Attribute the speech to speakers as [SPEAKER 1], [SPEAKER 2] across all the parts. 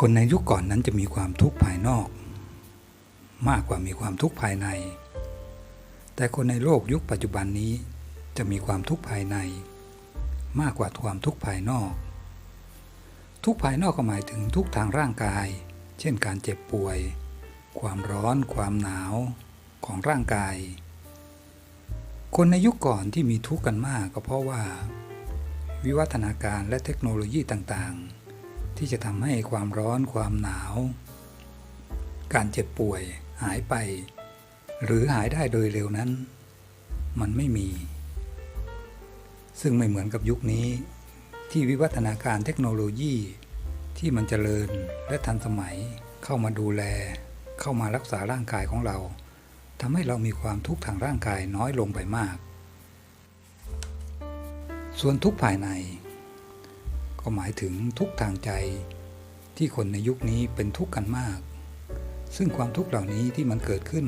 [SPEAKER 1] คนในยุคก่อนนั้นจะมีความทุกข์ภายนอก มากกว่ามีความทุกข์ภายใน แต่คนในโลกยุคปัจจุบันนี้จะมีความทุกข์ภายใน มากกว่าความทุกข์ภายนอก ทุกภายนอกก็หมายถึงทุกทางร่างกาย เช่นการเจ็บป่วย ความร้อน ความหนาวของร่างกาย คนในยุคก่อนที่มีทุกข์กันมากก็เพราะว่า วิวัฒนาการและเทคโนโลยีต่างๆ ที่จะทำให้ความร้อนความหนาว การเจ็บป่วยหายไป หรือหายได้โดยเร็วนั้น มันไม่มี ซึ่งไม่เหมือนกับยุคนี้ ที่วิวัฒนาการเทคโนโลยีที่มันเจริญและทันสมัยเข้ามาดูแล เข้ามารักษาร่างกายของเราทำให้เรามีความทุกข์ทางร่างกายน้อยลงไปมาก ส่วนทุกข์ภายใน ก็หมายถึงทุกทางใจ ที่คนในยุคนี้เป็นทุกข์กันมาก ซึ่งความทุกข์เหล่านี้ที่มันเกิดขึ้น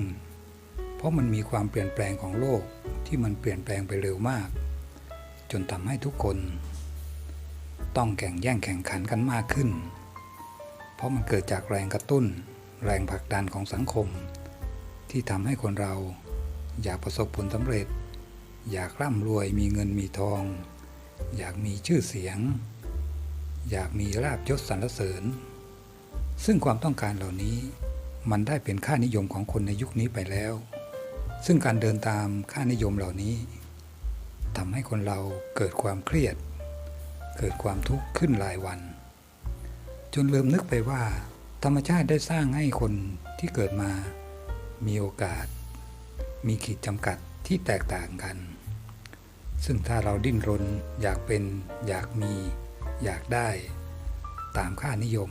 [SPEAKER 1] เพราะมันมีความเปลี่ยนแปลงของโลกที่มันเปลี่ยนแปลงไปเร็วมาก จนทำให้ทุกคน ต้องแข่งแย่งแข่งขันกันมากขึ้น เพราะมันเกิดจากแรงกระตุ้น แรงผลักดันของสังคม ที่ทำให้คนเราอยากประสบผลสำเร็จ อยากร่ำรวยมีเงินมีทอง อยากมีชื่อเสียง อยากมีลาบยศสรรเสริญ ซึ่งความต้องการเหล่านี้มันได้เป็นค่านิยมของคนในยุคนี้ไปแล้ว ซึ่งการเดินตามค่านิยมเหล่านี้ทำให้คนเราเกิดความเครียด เกิดความทุกข์ขึ้นรายวัน จนลืมนึกไปว่า ธรรมชาติได้สร้างให้คนที่เกิดมา มีโอกาส มีขีดจำกัดที่แตกต่างกัน ซึ่งถ้าเราดิ้นรนอยากเป็นอยากมี อยากได้ตามค่านิยม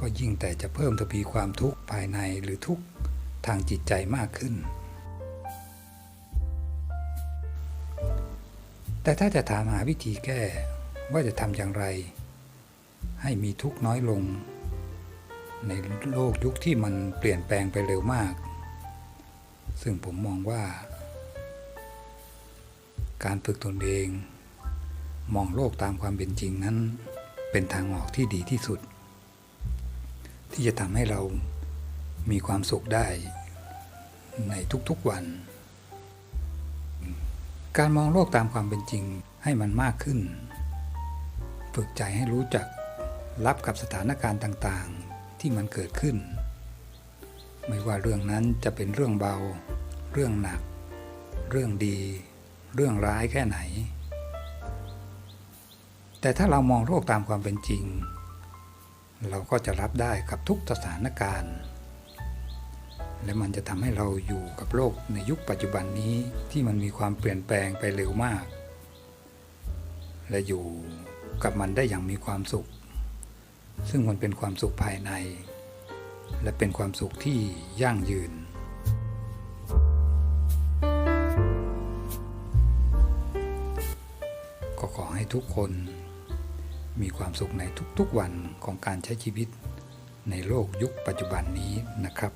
[SPEAKER 1] ก็ยิ่งแต่จะเพิ่มทวีความทุกข์ภายในหรือทุกข์ทางจิตใจมากขึ้น แต่ถ้าจะถามหาวิธีแก้ว่าจะทำอย่างไร ให้มีทุกข์น้อยลง ในโลกยุคที่มันเปลี่ยนแปลงไปเร็วมาก ซึ่งผมมองว่า การฝึกตนเอง มองโลกตามความเป็นจริงนั้น เป็นทางออกที่ดีที่สุด ที่จะทำให้เรามีความสุขได้ในทุกๆวัน การมองโลกตามความเป็นจริงให้มันมากขึ้น ฝึกใจให้รู้จักรับกับสถานการณ์ต่างๆที่มันเกิดขึ้น ไม่ว่าเรื่องนั้นจะเป็นเรื่องเบา เรื่องหนัก เรื่องดี เรื่องร้ายแค่ไหน แต่ถ้าเรามองโลกตามความเป็นจริง เราก็จะรับได้กับทุกสถานการณ์ และมันจะทำให้เราอยู่กับโลกในยุคปัจจุบันนี้ที่มันมีความเปลี่ยนแปลงไปเร็วมาก และอยู่กับมันได้อย่างมีความสุข ซึ่งมันเป็นความสุขภายใน และเป็นความสุขที่ยั่งยืนก็ขอให้ทุกคน มีความสุขในทุกๆวันของการใช้ชีวิตในโลกยุคปัจจุบันนี้นะครับ